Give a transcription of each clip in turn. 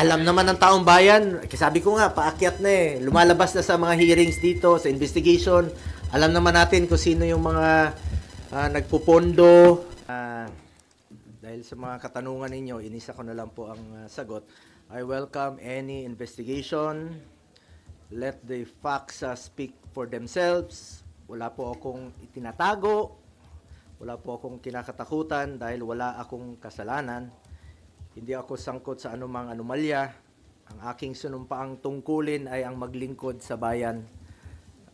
alam naman ng taong bayan, sabi ko nga, paakyat na eh. Lumalabas na sa mga hearings dito, sa investigation. Alam naman natin kung sino yung mga ah, nagpupondo. Ah, dahil sa mga katanungan ninyo, inisa ko na lang po ang ah, sagot. I welcome any investigation. Let the facts ah, speak for themselves. Wala po akong itinatago. Wala po akong kinakatakutan dahil wala akong kasalanan. Hindi ako sangkot sa anumang anomalya. Ang aking sinumpaang tungkulin ay ang maglingkod sa bayan.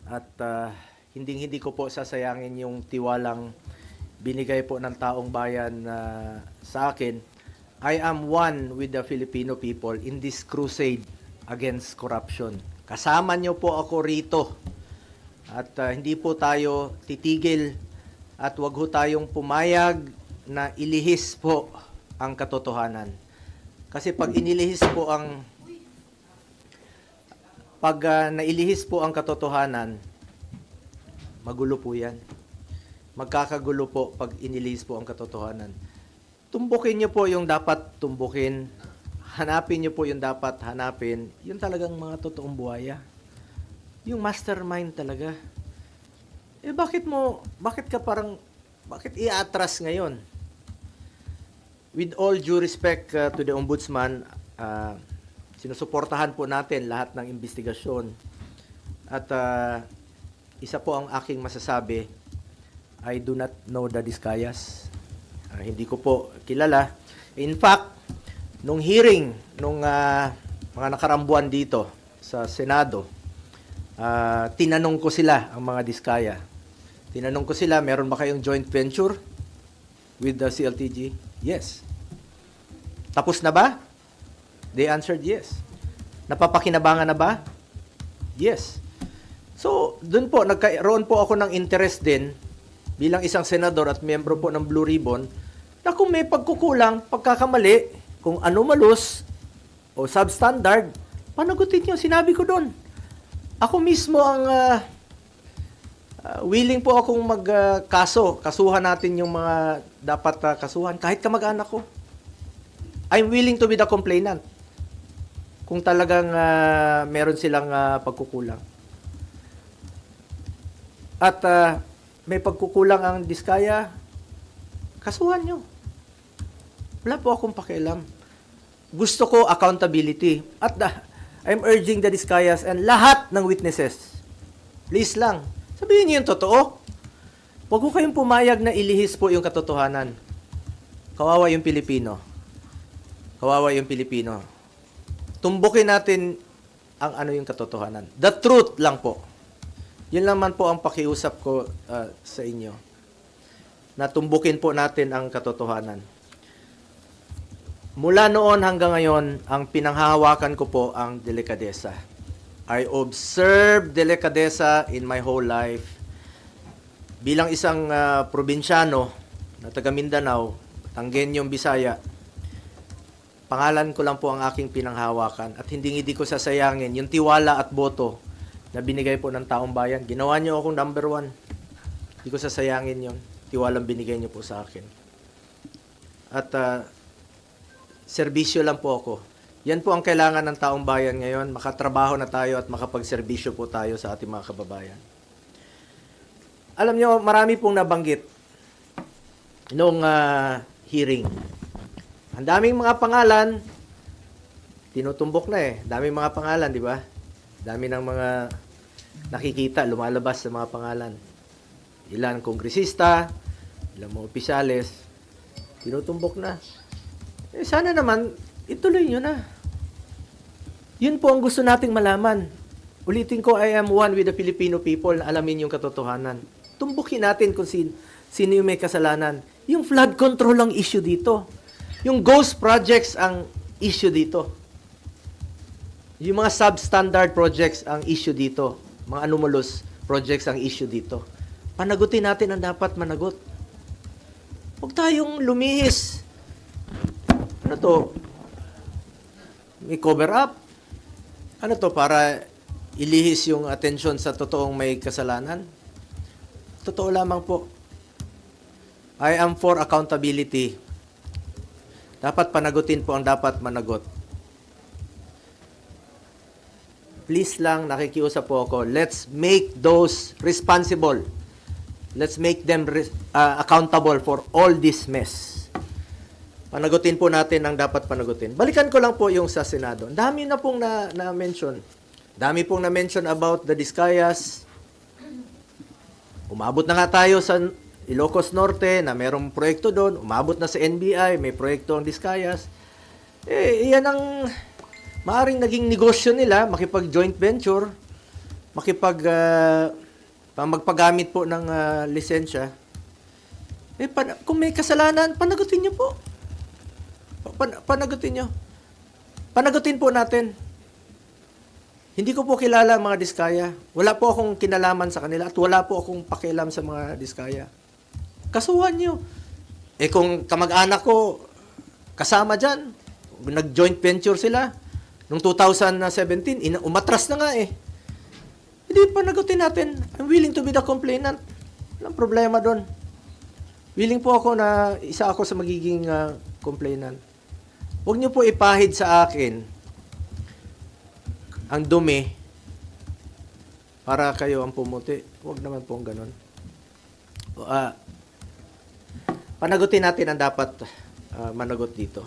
At ah, hinding-hindi ko po sasayangin yung tiwalang binigay po ng taong bayan na sa akin. I am one with the Filipino people in this crusade against corruption. Kasama niyo po ako rito. At ah, hindi po tayo titigil at wag ho tayong pumayag na ilihis po ang katotohanan. Kasi pag inilihis po ang pag ah, nailihis po ang katotohanan, magulo po 'yan. Magkakagulo po pag inilihis po ang katotohanan. Tumbukin niyo po yung dapat tumbukin. Hanapin niyo po yung dapat hanapin. Yun talagang mga totoong buhaya. Yung mastermind talaga. Eh bakit mo, bakit ka parang, bakit i-atras ngayon? With all due respect uh, to the ombudsman, uh, sinusuportahan po natin lahat ng investigasyon. At uh, isa po ang aking masasabi, I do not know the Discayas. Ah, hindi ko po kilala. In fact, nung hearing, nung ah, mga nakarambuan dito sa Senado, ah, tinanong ko sila, ang mga Diskaya. Tinanong ko sila, meron ba kayong joint venture with the CLTG? Yes. Tapos na ba? They answered yes. Napapakinabangan na ba? Yes. So, dun po, nagkaroon po ako ng interest din bilang isang senador at miyembro po ng Blue Ribbon na kung may pagkukulang, pagkakamali, kung anomalous o substandard, panagutin niyo. Sinabi ko doon. Ako mismo ang ah, ah, willing po akong magkaso. kasuhan natin yung mga dapat ah, kasuhan kahit kamag-anak ko. I'm willing to be the complainant kung talagang ah, meron silang ah, pagkukulang. At ah, may pagkukulang ang diskaya, kasuhan nyo. Wala po akong pakialam. Gusto ko accountability. At ah, I'm urging the diskayas and lahat ng witnesses, please lang, sabihin niyo yung totoo. Huwag ko kayong pumayag na ilihis po yung katotohanan. Kawawa yung Pilipino. Kawawa yung Pilipino. Tumbukin natin ang ano yung katotohanan. The truth lang po. Yun naman po ang pakiusap ko uh, sa inyo. Na tumbukin po natin ang katotohanan. Mula noon hanggang ngayon, ang pinanghahawakan ko po ang delikadesa. I observe delikadesa in my whole life. Bilang isang uh, probinsyano na taga Mindanao, Tanggenyong Bisaya, pangalan ko lang po ang aking pinanghawakan at hindi hindi ko sasayangin yung tiwala at boto na binigay po ng taong bayan. Ginawa niyo akong number one. Hindi ko sasayangin yon Tiwalang binigay niyo po sa akin. At ah, serbisyo lang po ako. Yan po ang kailangan ng taong bayan ngayon. Makatrabaho na tayo at makapagserbisyo po tayo sa ating mga kababayan. Alam niyo, marami pong nabanggit nung ah, hearing. Ang daming mga pangalan, tinutumbok na eh. Daming mga pangalan, di ba? Dami ng mga nakikita, lumalabas sa mga pangalan. Ilan kongresista, ilan mga opisyales, tinutumbok na. Eh, sana naman, ituloy nyo na. Yun po ang gusto nating malaman. Ulitin ko, I am one with the Filipino people na alamin yung katotohanan. Tumbukin natin kung sin, sino yung may kasalanan. Yung flood control ang issue dito. Yung ghost projects ang issue dito. Yung mga substandard projects ang issue dito. Mga anomalous projects ang issue dito. Panagutin natin ang dapat managot. Huwag tayong lumihis. Ano to? May cover up? Ano to? Para ilihis yung atensyon sa totoong may kasalanan? Totoo lamang po. I am for accountability. Dapat panagutin po ang dapat managot. please lang, nakikiusap po ako, let's make those responsible. Let's make them uh, accountable for all this mess. Panagutin po natin ang dapat panagutin. Balikan ko lang po yung sa Senado. Dami na pong na, na-mention. Dami pong na-mention about the Discayas. Umabot na nga tayo sa Ilocos Norte na merong proyekto doon. Umabot na sa NBI, may proyekto ang Discayas. Eh, yan ang maaring naging negosyo nila, makipag-joint venture, makipag pa- magpagamit po ng ah, lisensya. Eh, pan- kung may kasalanan, panagutin niyo po. Pan- panagutin niyo. Panagutin po natin. Hindi ko po kilala ang mga diskaya. Wala po akong kinalaman sa kanila at wala po akong pakialam sa mga diskaya. Kasuhan niyo. Eh kung kamag-anak ko kasama dyan, nag-joint venture sila, Noong 2017, ina- umatras na nga eh. Hindi panagutin natin. I'm willing to be the complainant. Walang problema doon. Willing po ako na isa ako sa magiging ah, complainant. Huwag niyo po ipahid sa akin ang dumi para kayo ang pumuti. Huwag naman pong ganun. Ah, panagutin natin ang dapat ah, managot dito.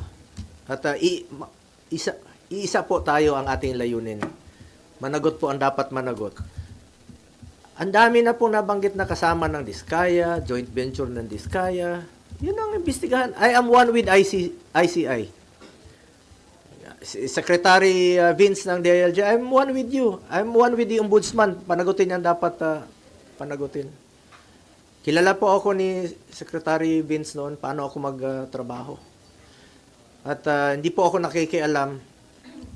At ah, i- ma- isa, iisa po tayo ang ating layunin. Managot po ang dapat managot. Ang dami na pong nabanggit na kasama ng Diskaya, joint venture ng Diskaya. Yun ang imbestigahan. I am one with IC, ICI. Secretary uh, Vince ng DILG, I'm one with you. I'm one with the ombudsman. Panagutin yan dapat uh, panagutin. Kilala po ako ni Secretary Vince noon paano ako magtrabaho. At uh, hindi po ako nakikialam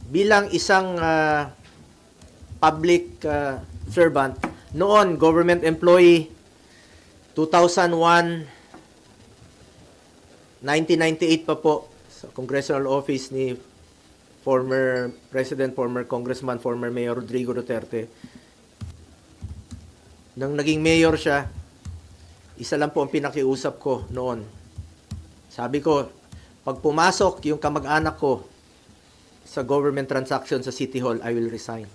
bilang isang uh, public uh, servant noon government employee 2001 1998 pa po sa congressional office ni former president former congressman former mayor Rodrigo Duterte nang naging mayor siya isa lang po ang pinakiusap ko noon sabi ko pag pumasok yung kamag-anak ko sa government transaction sa City Hall, I will resign.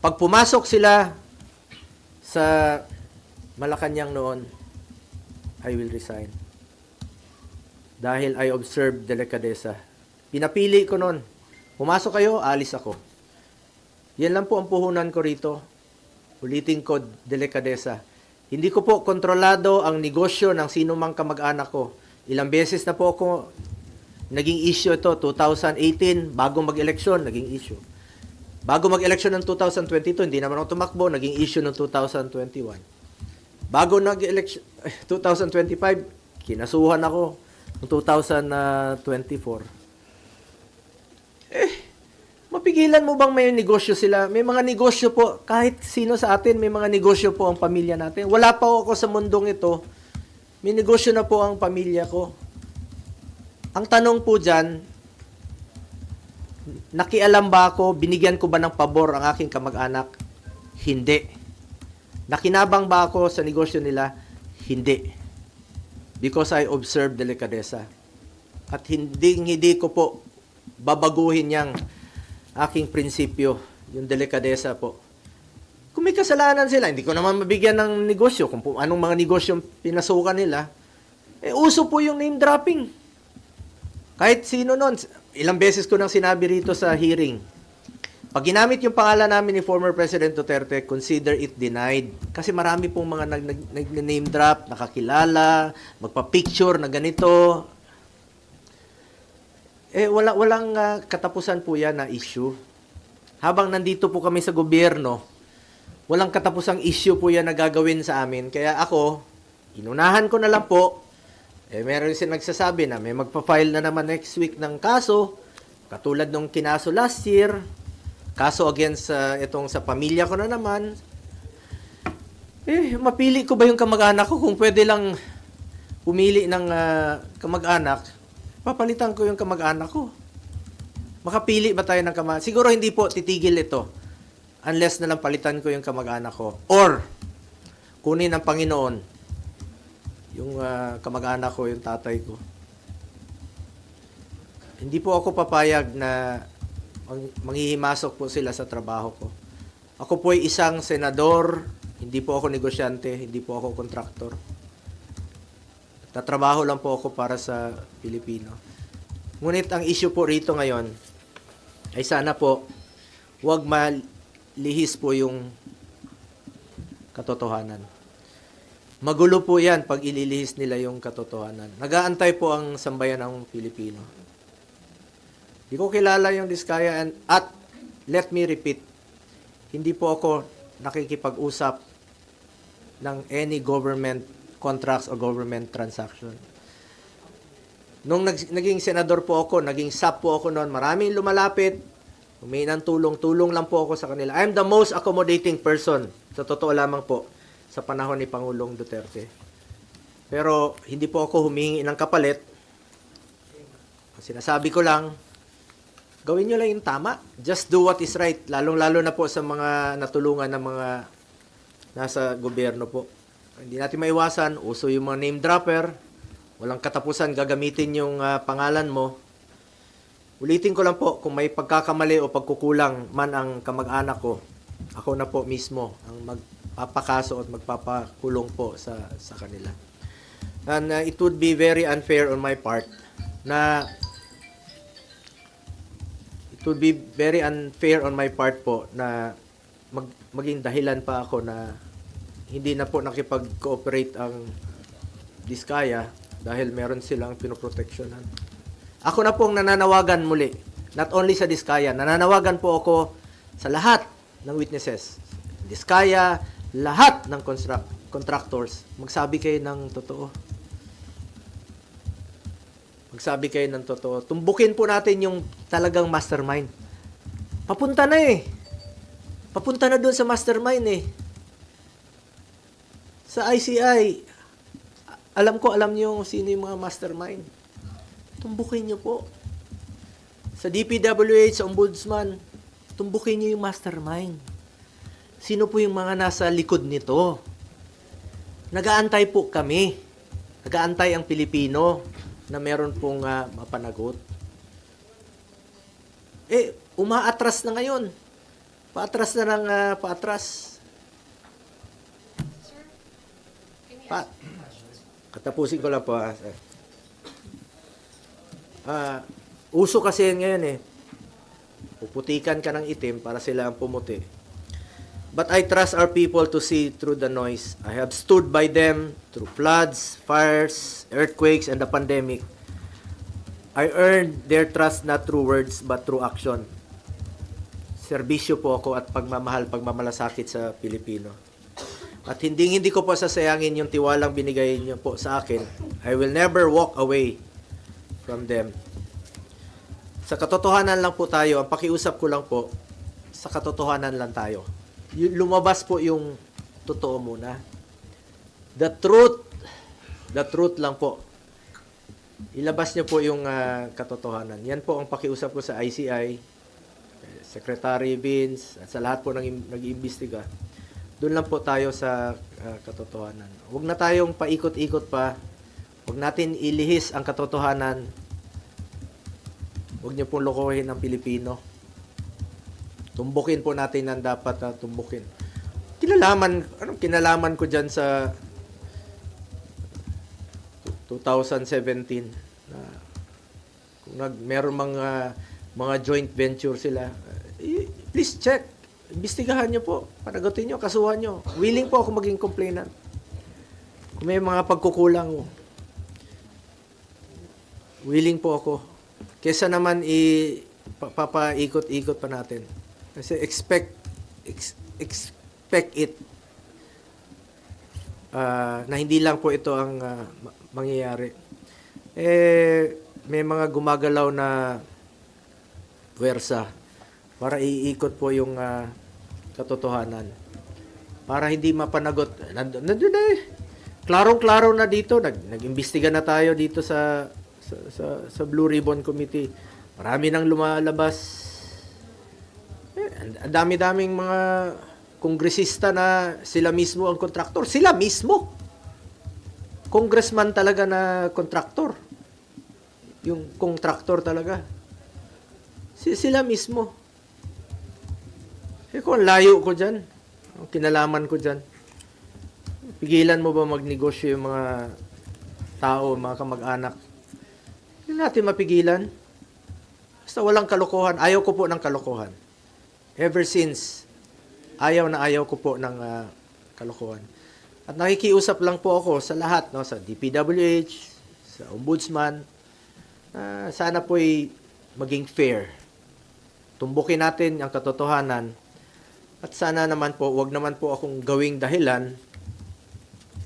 Pag pumasok sila sa Malacanang noon, I will resign. Dahil I observed delikadesa. Pinapili ko noon. Pumasok kayo, alis ako. Yan lang po ang puhunan ko rito. Ulitin ko, delikadesa. Hindi ko po kontrolado ang negosyo ng sino mang kamag-anak ko. Ilang beses na po ako naging issue ito 2018 bago mag-eleksyon naging issue. Bago mag-eleksyon ng 2022 hindi naman ako tumakbo naging issue ng 2021. Bago nag-eleksyon 2025 kinasuhan ako ng 2024. Eh mapigilan mo bang may negosyo sila? May mga negosyo po kahit sino sa atin may mga negosyo po ang pamilya natin. Wala pa ako sa mundong ito. May negosyo na po ang pamilya ko. Ang tanong po dyan, nakialam ba ako, binigyan ko ba ng pabor ang aking kamag-anak? Hindi. Nakinabang ba ako sa negosyo nila? Hindi. Because I observe delikadesa. At hindi, hindi ko po babaguhin yang aking prinsipyo, yung delikadesa po. Kung may kasalanan sila, hindi ko naman mabigyan ng negosyo, kung anong mga negosyo pinasukan nila, eh uso po yung name dropping. Kahit sino nun, ilang beses ko nang sinabi rito sa hearing, pag ginamit yung pangalan namin ni former President Duterte, consider it denied. Kasi marami pong mga nag, nag, nag-name drop, nakakilala, magpa-picture na ganito. Eh, wala, walang ah, katapusan po yan na issue. Habang nandito po kami sa gobyerno, walang katapusang issue po yan na gagawin sa amin. Kaya ako, inunahan ko na lang po, eh, meron sin nagsasabi na may magpa-file na naman next week ng kaso, katulad nung kinaso last year, kaso against sa itong sa pamilya ko na naman. Eh, mapili ko ba yung kamag-anak ko kung pwede lang pumili ng ah, kamag-anak, papalitan ko yung kamag-anak ko. Makapili ba tayo ng kamag Siguro hindi po titigil ito unless na lang palitan ko yung kamag-anak ko. Or, kunin ng Panginoon yung ah, kamag-anak ko, yung tatay ko. Hindi po ako papayag na Mang- manghihimasok po sila sa trabaho ko. Ako po ay isang senador, hindi po ako negosyante, hindi po ako kontraktor. Tatrabaho lang po ako para sa Pilipino. Ngunit ang issue po rito ngayon ay sana po huwag malihis po yung katotohanan. Magulo po yan pag ililihis nila yung katotohanan. Nagaantay po ang sambayan ng Pilipino. Di ko kilala yung Diskaya and, at let me repeat, hindi po ako nakikipag-usap ng any government contracts or government transaction. Nung nag- naging senador po ako, naging SAP po ako noon, maraming lumalapit, humingi ng tulong, tulong lang po ako sa kanila. I'm the most accommodating person, sa totoo lamang po, sa panahon ni Pangulong Duterte. Pero hindi po ako humingi ng kapalit. Sinasabi ko lang, gawin nyo lang yung tama. Just do what is right. Lalong-lalo na po sa mga natulungan ng mga nasa gobyerno po. Hindi natin maiwasan, uso yung mga name dropper, walang katapusan gagamitin yung ah, pangalan mo. Ulitin ko lang po, kung may pagkakamali o pagkukulang man ang kamag-anak ko, ako na po mismo ang magpapakaso at magpapakulong po sa sa kanila. And uh, it would be very unfair on my part na it would be very unfair on my part po na mag, maging dahilan pa ako na hindi na po nakipag-cooperate ang Diskaya dahil meron silang pinoproteksyonan. Ako na pong nananawagan muli, not only sa Diskaya, nananawagan po ako sa lahat ng witnesses. Diskaya, lahat ng construct, contractors, magsabi kayo ng totoo. Magsabi kayo ng totoo. Tumbukin po natin yung talagang mastermind. Papunta na eh. Papunta na doon sa mastermind eh. Sa ICI, alam ko, alam niyo sino yung mga mastermind. Tumbukin niyo po. Sa DPWH, sa Ombudsman, tumbukin niyo yung mastermind. Sino po yung mga nasa likod nito? Nagaantay po kami. Nagaantay ang Pilipino na meron pong ah, mapanagot. Eh, umaatras na ngayon. Paatras na ng ah, paatras. Pa Katapusin ko lang po. ah. Ah, uso kasi ngayon eh. Puputikan ka ng itim para sila ang pumuti. But I trust our people to see through the noise. I have stood by them through floods, fires, earthquakes, and the pandemic. I earned their trust not through words but through action. Serbisyo po ako at pagmamahal, pagmamalasakit sa Pilipino. At hindi hindi ko po sasayangin yung tiwalang binigay niyo po sa akin. I will never walk away from them. Sa katotohanan lang po tayo, ang pakiusap ko lang po, sa katotohanan lang tayo. Lumabas po yung totoo muna. The truth, the truth lang po. Ilabas niyo po yung ah, katotohanan. Yan po ang pakiusap ko sa ICI, Secretary Vince, at sa lahat po ng nag-iimbestiga. Doon lang po tayo sa ah, katotohanan. Huwag na tayong paikot-ikot pa. Huwag natin ilihis ang katotohanan. Huwag niyo pong lokohin ang Pilipino. Tumbukin po natin ang dapat na tumbukin. Kinalaman, anong kinalaman ko dyan sa 2017 na kung nag meron mga mga joint venture sila, eh, please check. Imbestigahan niyo po. Panagutin niyo, kasuhan niyo. Willing po ako maging complainant. Kung may mga pagkukulang, willing po ako. Kesa naman i pa- papaikot-ikot pa natin. Kasi expect ex- expect it ah, na hindi lang po ito ang ma- mangyayari. Eh may mga gumagalaw na puwersa para iikot po yung ah, katotohanan. Para hindi mapanagot. Nandun, na eh. Klarong-klaro na dito. Nag, nag-imbestiga na tayo dito sa, sa, sa, sa Blue Ribbon Committee. Marami nang lumalabas. Eh, ang dami-daming mga kongresista na sila mismo ang kontraktor. Sila mismo. Congressman talaga na kontraktor. Yung kontraktor talaga. Si- sila mismo. Eh kung layo ko dyan, kinalaman ko dyan, pigilan mo ba magnegosyo yung mga tao, mga kamag-anak? Hindi natin mapigilan. Basta walang kalokohan. Ayaw ko po ng kalokohan. Ever since, ayaw na ayaw ko po ng ah, kalokohan. At nakikiusap lang po ako sa lahat, no, sa DPWH, sa Ombudsman, na sana po'y maging fair. Tumbukin natin ang katotohanan at sana naman po, wag naman po akong gawing dahilan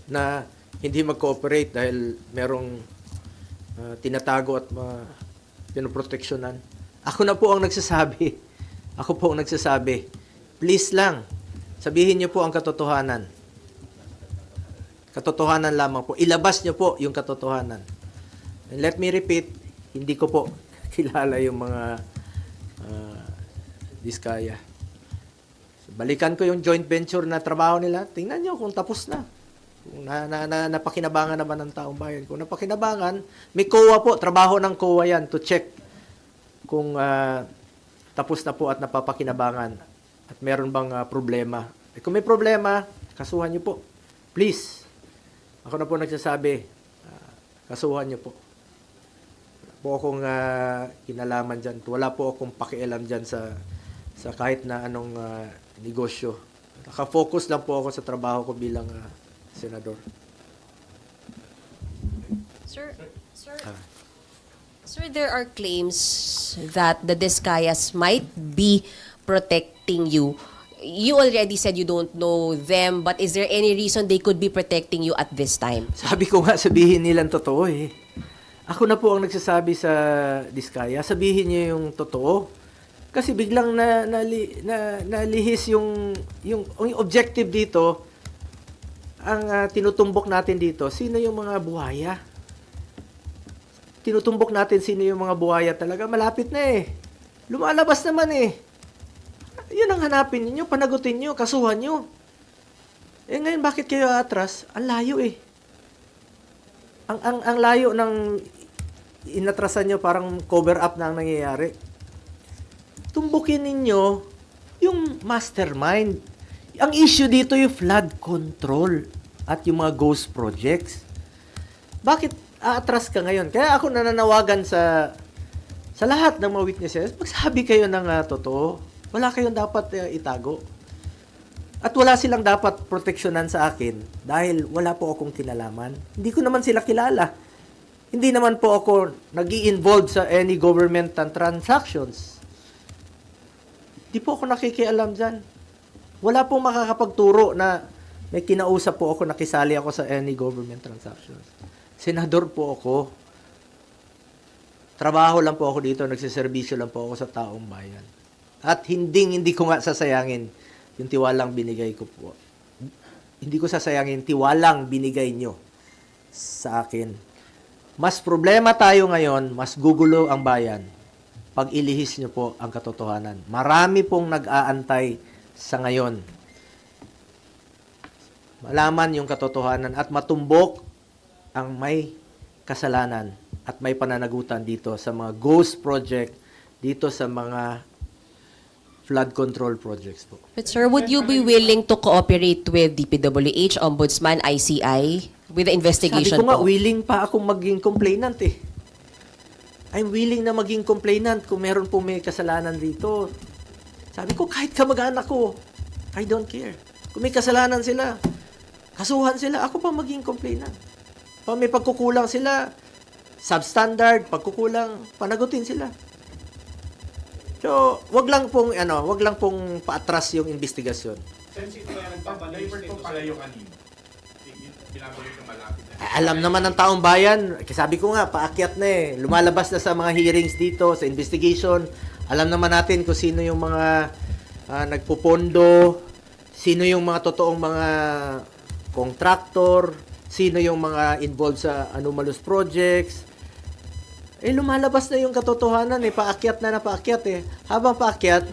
na hindi mag-cooperate dahil merong ah, tinatago at uh, pinoproteksyonan. Ako na po ang nagsasabi. Ako po ang nagsasabi. Please lang, sabihin niyo po ang katotohanan. Katotohanan lamang po. Ilabas niyo po yung katotohanan. And let me repeat, hindi ko po kilala yung mga uh, diskaya. Balikan ko yung joint venture na trabaho nila. Tingnan nyo kung tapos na. Kung na, na, na, napakinabangan naman ng taong bayan. Kung napakinabangan, may COA po. Trabaho ng COA yan to check kung ah, tapos na po at napapakinabangan at meron bang ah, problema. Eh, kung may problema, kasuhan nyo po. Please. Ako na po nagsasabi, ah, kasuhan nyo po. Wala po akong ah, kinalaman dyan. Wala po akong pakialam dyan sa, sa kahit na anong ah, negosyo. Nakafocus lang po ako sa trabaho ko bilang ah, senador. Sir, sir, Ah. sir, there are claims that the Discayas might be protecting you. You already said you don't know them, but is there any reason they could be protecting you at this time? Sabi ko nga, sabihin nilang totoo eh. Ako na po ang nagsasabi sa Diskaya, sabihin niyo yung totoo. Kasi biglang na, nali, na, nalihis yung, yung, yung objective dito, ang ah, tinutumbok natin dito, sino yung mga buhaya? Tinutumbok natin sino yung mga buhaya talaga, malapit na eh. Lumalabas naman eh. Yun ang hanapin ninyo, panagutin nyo, kasuhan nyo. Eh ngayon, bakit kayo atras? Ang layo eh. Ang, ang, ang layo ng inatrasan nyo, parang cover up na ang nangyayari. Tumbukin ninyo yung mastermind. Ang issue dito yung flood control at yung mga ghost projects. Bakit aatras ka ngayon? Kaya ako nananawagan sa sa lahat ng mga witnesses, magsabi kayo ng ah, totoo. Wala kayong dapat ah, itago. At wala silang dapat proteksyonan sa akin dahil wala po akong kinalaman. Hindi ko naman sila kilala. Hindi naman po ako nag involve sa any government transactions. Di po ako nakikialam dyan. Wala pong makakapagturo na may kinausap po ako, nakisali ako sa any government transactions. Senador po ako. Trabaho lang po ako dito, nagsiservisyo lang po ako sa taong bayan. At hindi hindi ko nga sasayangin yung tiwalang binigay ko po. Hindi ko sasayangin tiwalang binigay nyo sa akin. Mas problema tayo ngayon, mas gugulo ang bayan pag ilihis nyo po ang katotohanan. Marami pong nag-aantay sa ngayon. Malaman yung katotohanan at matumbok ang may kasalanan at may pananagutan dito sa mga ghost project, dito sa mga flood control projects po. But sir, would you be willing to cooperate with DPWH, Ombudsman, ICI with the Sabi investigation ko nga, po? willing pa akong maging complainant eh. I'm willing na maging complainant kung meron po may kasalanan dito. Sabi ko, kahit kamag-anak ko, I don't care. Kung may kasalanan sila, kasuhan sila, ako pa maging complainant. Pag may pagkukulang sila, substandard, pagkukulang, panagutin sila. So, wag lang pong ano, wag lang pong paatras yung investigasyon. Sensitive kaya nagpapalibert po pala yung kanina. Binabalik yung malapit Alam naman ng taong bayan, sabi ko nga, paakyat na eh. Lumalabas na sa mga hearings dito, sa investigation. Alam naman natin kung sino yung mga ah, nagpupondo, sino yung mga totoong mga contractor, sino yung mga involved sa anomalous projects. Eh, lumalabas na yung katotohanan eh. Paakyat na na paakyat eh. Habang paakyat,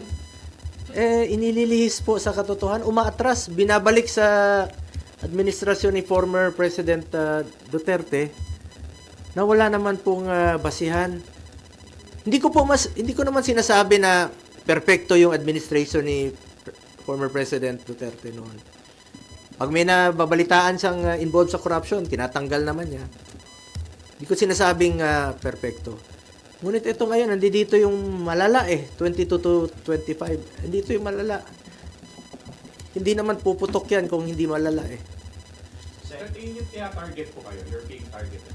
eh, inililihis po sa katotohanan. Umaatras, binabalik sa administrasyon ni former President uh, Duterte na wala naman pong uh, basihan. Hindi ko po mas hindi ko naman sinasabi na perpekto yung administration ni former President Duterte noon. Pag may nababalitaan siyang uh, involved sa corruption, tinatanggal naman niya. Hindi ko sinasabing uh, perpekto. Ngunit ito ngayon, nandito yung malala eh, 22 to 25. Nandito yung malala. Hindi naman puputok yan kung hindi malala eh. Sa tingin niyo target po kayo, you're being targeted.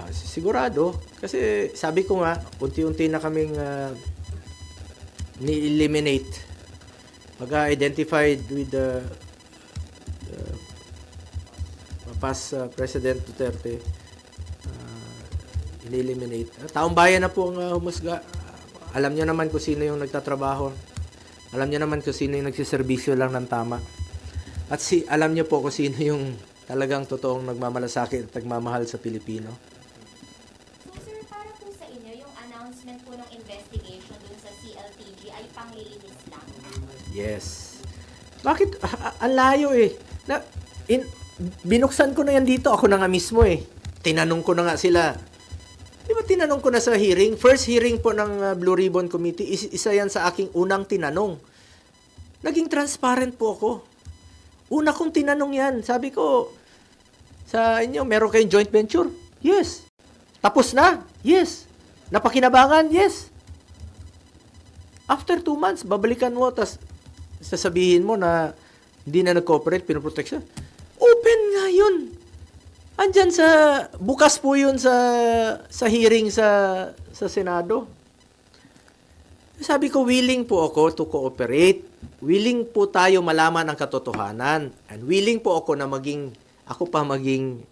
Ah, sigurado. Kasi sabi ko nga, unti-unti na kaming ah, ni-eliminate. Pag-identified with the uh, past ah, President Duterte, uh, in-eliminate. Taong bayan na po ang ah, humusga. Alam nyo naman kung sino yung nagtatrabaho. Alam nyo naman kung sino yung nagsiservisyo lang ng tama. At si alam nyo po kung sino yung talagang totoong nagmamalasakit at nagmamahal sa Pilipino. So sir, para po sa inyo, yung announcement po ng investigation dun sa CLTG ay panglilinis lang. Yes. Bakit? Ah, ah, Ang layo eh. Na, in, binuksan ko na yan dito. Ako na nga mismo eh. Tinanong ko na nga sila. Di ba tinanong ko na sa hearing? First hearing po ng ah, Blue Ribbon Committee, is, isa yan sa aking unang tinanong. Naging transparent po ako. Una kong tinanong yan. Sabi ko, sa inyo, meron kayong joint venture? Yes. Tapos na? Yes. Napakinabangan? Yes. After two months, babalikan mo, tas sasabihin mo na hindi na nag-cooperate, pinoprotect siya. Open nga yun. Andyan sa, bukas po yun sa, sa hearing sa, sa Senado. Sabi ko, willing po ako to cooperate. Willing po tayo malaman ang katotohanan. And willing po ako na maging, ako pa maging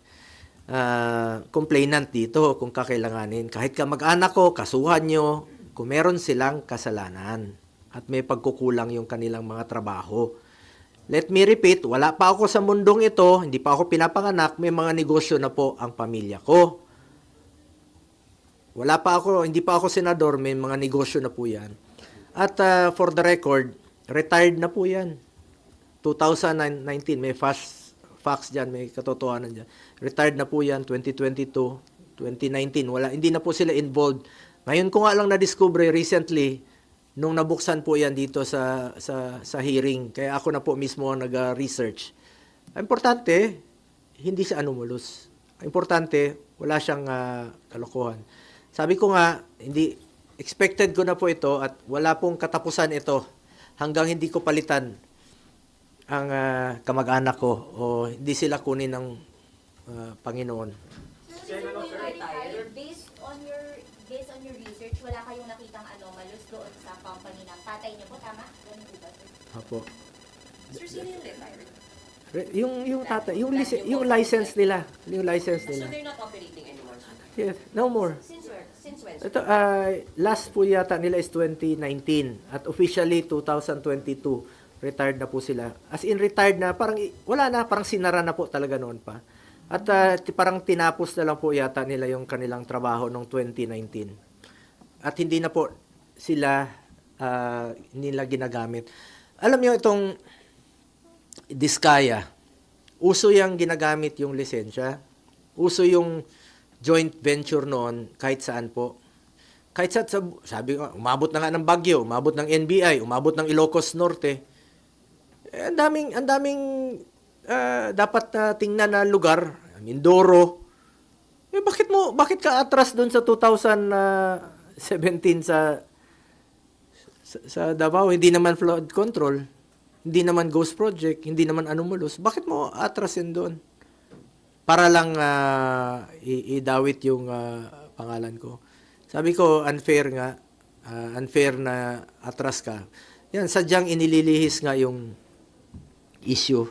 ah, complainant dito kung kakailanganin. Kahit ka mag-anak ko, kasuhan nyo kung meron silang kasalanan at may pagkukulang yung kanilang mga trabaho. Let me repeat, wala pa ako sa mundong ito, hindi pa ako pinapanganak, may mga negosyo na po ang pamilya ko. Wala pa ako, hindi pa ako senador, may mga negosyo na po yan. At ah, for the record, retired na po yan. 2019, may fast facts dyan, may katotohanan dyan. Retired na po yan, 2022, 2019, wala, hindi na po sila involved. Ngayon ko nga lang na-discover recently, nung nabuksan po yan dito sa, sa, sa hearing, kaya ako na po mismo ang nag-research. Importante, hindi siya anomalous. Importante, wala siyang ah, kalokohan. Sabi ko nga, hindi expected ko na po ito at wala pong katapusan ito hanggang hindi ko palitan ang ah, kamag-anak ko o hindi sila kunin ng ah, Panginoon. Po ba, sir? Sino yung? Re- Yung yung tata, yung lic- yung license nila, yung license So nila. they're not operating anymore? Yes, no more. Since where? Since when? Ito, ah, last po yata nila is 2019 at officially 2022 retired na po sila. As in retired na, parang i- wala na, parang sinara na po talaga noon pa. At ah, ti- parang tinapos na lang po yata nila yung kanilang trabaho noong 2019. At hindi na po sila ah, nila ginagamit. Alam niyo itong Diskaya, uso yung ginagamit yung lisensya. Uso yung joint venture noon kahit saan po. Kahit sa, sa sabi ko, umabot na nga ng Bagyo, umabot ng NBI, umabot ng Ilocos Norte. Eh, ang daming, ang daming ah, dapat na tingnan na lugar. Mindoro. Eh, bakit mo, bakit ka atras doon sa 2017 sa, sa, Davao? Hindi naman flood control. Hindi naman ghost project. Hindi naman anomalous. Bakit mo atrasin doon? Para lang i- idawit yung ah, pangalan ko. Sabi ko, unfair nga. ah, unfair na atras ka. Yan, sadyang inililihis nga yung issue.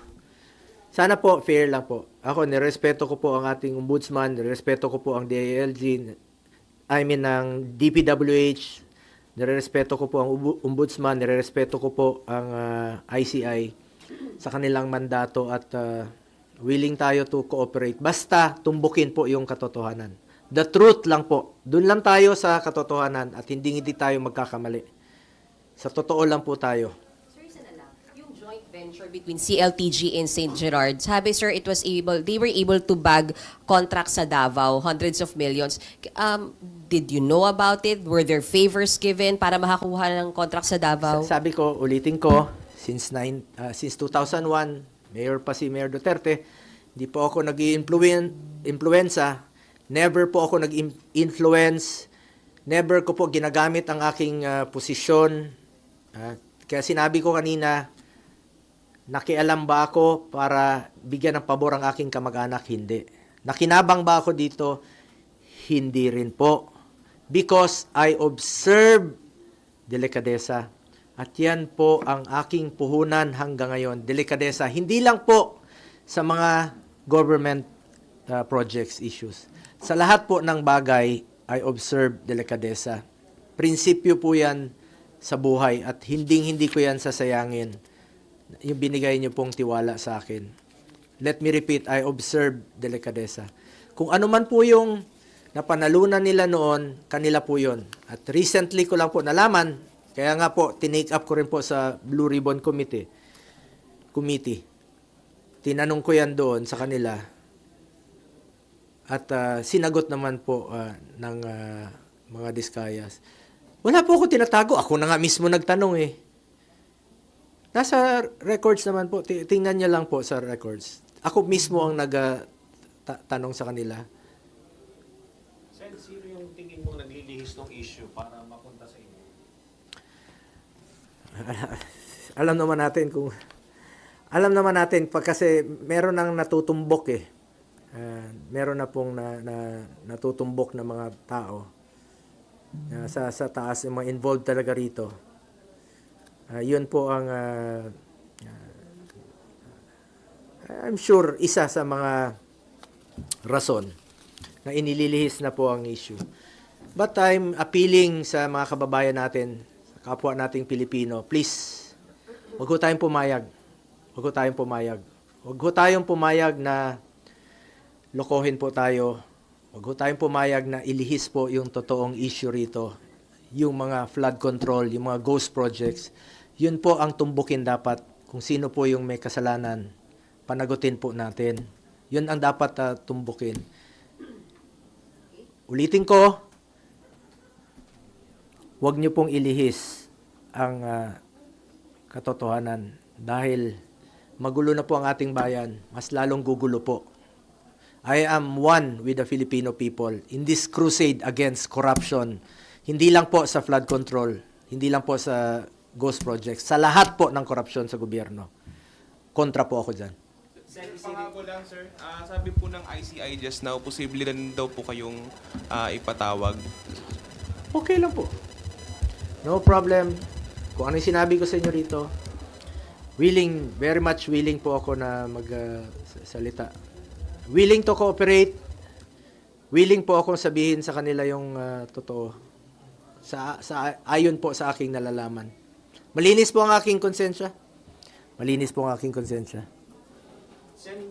Sana po, fair lang po. Ako, nirespeto ko po ang ating ombudsman, nirespeto ko po ang DILG, I mean, ang DPWH, nirespeto ko po ang ombudsman, nirespeto ko po ang ah, ICI sa kanilang mandato at ah, willing tayo to cooperate. Basta tumbukin po yung katotohanan. The truth lang po. Doon lang tayo sa katotohanan at hindi hindi tayo magkakamali. Sa totoo lang po tayo. Sir, isa na lang. Yung joint venture between CLTG and St. Gerard. Sabi sir, it was able, they were able to bag contracts sa Davao, hundreds of millions. Um, did you know about it? Were there favors given para makakuha ng contract sa Davao? Sa- Sabi ko, ulitin ko, since nine, ah, since 2001, mayor pa si Mayor Duterte, hindi po ako nag-influenza, never po ako nag-influence, never ko po ginagamit ang aking ah, posisyon. Ah, kaya sinabi ko kanina, nakialam ba ako para bigyan ng pabor ang aking kamag-anak? Hindi. Nakinabang ba ako dito? Hindi rin po. Because I observe delikadesa. At yan po ang aking puhunan hanggang ngayon. Delikadesa. Hindi lang po sa mga government uh, projects issues. Sa lahat po ng bagay, I observe delikadesa. Prinsipyo po yan sa buhay at hindi hindi ko yan sasayangin. Yung binigay niyo pong tiwala sa akin. Let me repeat, I observe delikadesa. Kung ano man po yung napanalunan nila noon, kanila po yun. At recently ko lang po nalaman, kaya nga po, tinake up ko rin po sa Blue Ribbon Committee. Committee. Tinanong ko yan doon sa kanila. At ah, sinagot naman po ah, ng ah, mga diskayas. Wala po ako tinatago. Ako na nga mismo nagtanong eh. Nasa records naman po. Ti- Tingnan niya lang po sa records. Ako mismo ang nag-tanong sa kanila. Sen, sino yung tingin mong naglilihis ng issue para mapunta sa inyo? alam naman natin kung alam naman natin pag kasi meron nang natutumbok eh. Ah, meron na pong na, na, natutumbok na mga tao Ah, sa sa taas yung mga involved talaga rito. Ah, yun po ang ah, I'm sure isa sa mga rason na inililihis na po ang issue. But I'm appealing sa mga kababayan natin, sa kapwa nating Pilipino, please, wag ho tayong pumayag. Wag ho tayong pumayag. Wag ho tayong pumayag na lokohin po tayo. Wag ho tayong pumayag na ilihis po yung totoong issue rito. Yung mga flood control, yung mga ghost projects. Yun po ang tumbukin dapat. Kung sino po yung may kasalanan, panagutin po natin. Yun ang dapat ah, tumbukin. Ulitin ko, huwag niyo pong ilihis ang ah, katotohanan dahil magulo na po ang ating bayan, mas lalong gugulo po. I am one with the Filipino people in this crusade against corruption. Hindi lang po sa flood control, hindi lang po sa ghost projects, sa lahat po ng korupsyon sa gobyerno. Kontra po ako dyan. Sen, pangako lang sir, Ah, sabi po ng ICI just now, posible rin daw po kayong ah, ipatawag. Okay lang po. No problem. Kung ano yung sinabi ko sa inyo rito, willing, very much willing po ako na magsalita. willing to cooperate. Willing po akong sabihin sa kanila yung ah, totoo. Sa, sa, ayon po sa aking nalalaman. Malinis po ang aking konsensya. Malinis po ang aking konsensya. Sen,